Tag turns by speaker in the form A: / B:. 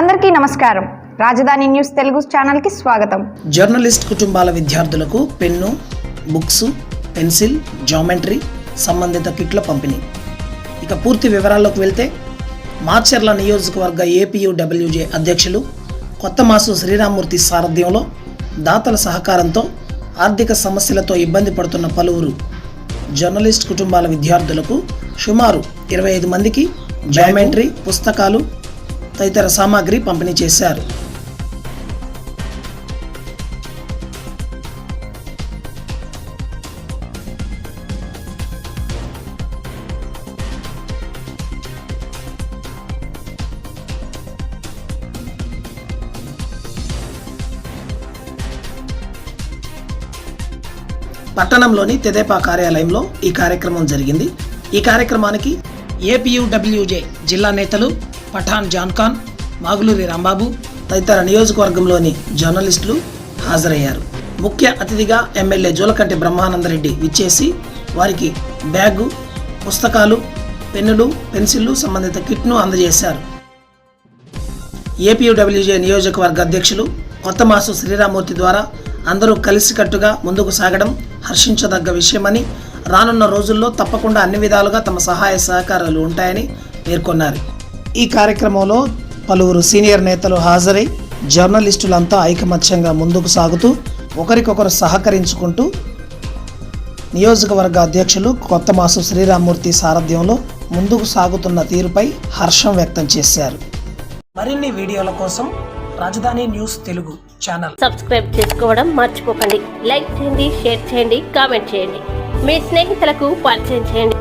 A: అందరికీ నమస్కారం. రాజధాని న్యూస్ తెలుగు ఛానల్కి స్వాగతం.
B: జర్నలిస్ట్ కుటుంబాల విద్యార్థులకు పెన్ను బుక్స్ పెన్సిల్ జామెంట్రీ సంబంధిత కిట్ల పంపిణీ. ఇక పూర్తి వివరాల్లోకి వెళ్తే మాచర్ల నియోజకవర్గ ఏపీయూడబ్ల్యూజే అధ్యక్షులు కొత్త మాసు శ్రీరామూర్తి సారథ్యంలో దాతల సహకారంతో ఆర్థిక సమస్యలతో ఇబ్బంది పడుతున్న పలువురు జర్నలిస్ట్ కుటుంబాల విద్యార్థులకు సుమారు ఇరవై ఐదు మందికి జామెంట్రీ పుస్తకాలు తదితర సామాగ్రి పంపిణీ చేశారు. పట్టణంలోని తెదేపా కార్యాలయంలో ఈ కార్యక్రమం జరిగింది. ఈ కార్యక్రమానికి ఏపీయూడబ్ల్యూజే జిల్లా నేతలు పఠాన్ జాన్ఖాన్ మాగులూరి రాంబాబు తదితర నియోజకవర్గంలోని జర్నలిస్టులు హాజరయ్యారు. ముఖ్య అతిథిగా ఎమ్మెల్యే జోలకంటి బ్రహ్మానందరెడ్డి విచ్చేసి వారికి బ్యాగు పుస్తకాలు పెన్నులు పెన్సిళ్ళు సంబంధిత కిట్ను అందజేశారు. ఏపీయూడబ్ల్యూజే నియోజకవర్గ అధ్యక్షులు కొత్త మాసు శ్రీరామూర్తి ద్వారా అందరూ కలిసికట్టుగా ముందుకు సాగడం హర్షించదగ్గ విషయమని రానున్న రోజుల్లో తప్పకుండా అన్ని విధాలుగా తమ సహాయ సహకారాలు ఉంటాయని పేర్కొన్నారు ఈ కార్యక్రమంలో పలువురు సీనియర్ నేతలు హాజరై జర్నలిస్టులంతా ఐకమత్యంగా ముందుకు సాగుతూ ఒకరికొకరు సహకరించుకుంటూ నియోజకవర్గ అధ్యక్షులు కొత్త మాసు శ్రీరామూర్తి సారథ్యంలో ముందుకు సాగుతున్న తీరుపై హర్షం వ్యక్తం చేశారు. మరిన్ని వీడియోల కోసం రాజధాని న్యూస్ తెలుగు ఛానల్.
C: సబ్స్క్రైబ్ చేసుకోవడం మర్చిపోకండి. లైక్ చేయండి షేర్ చేయండి కామెంట్ చేయండి. మీ స్నేహితులకు పరిచయం చేయండి.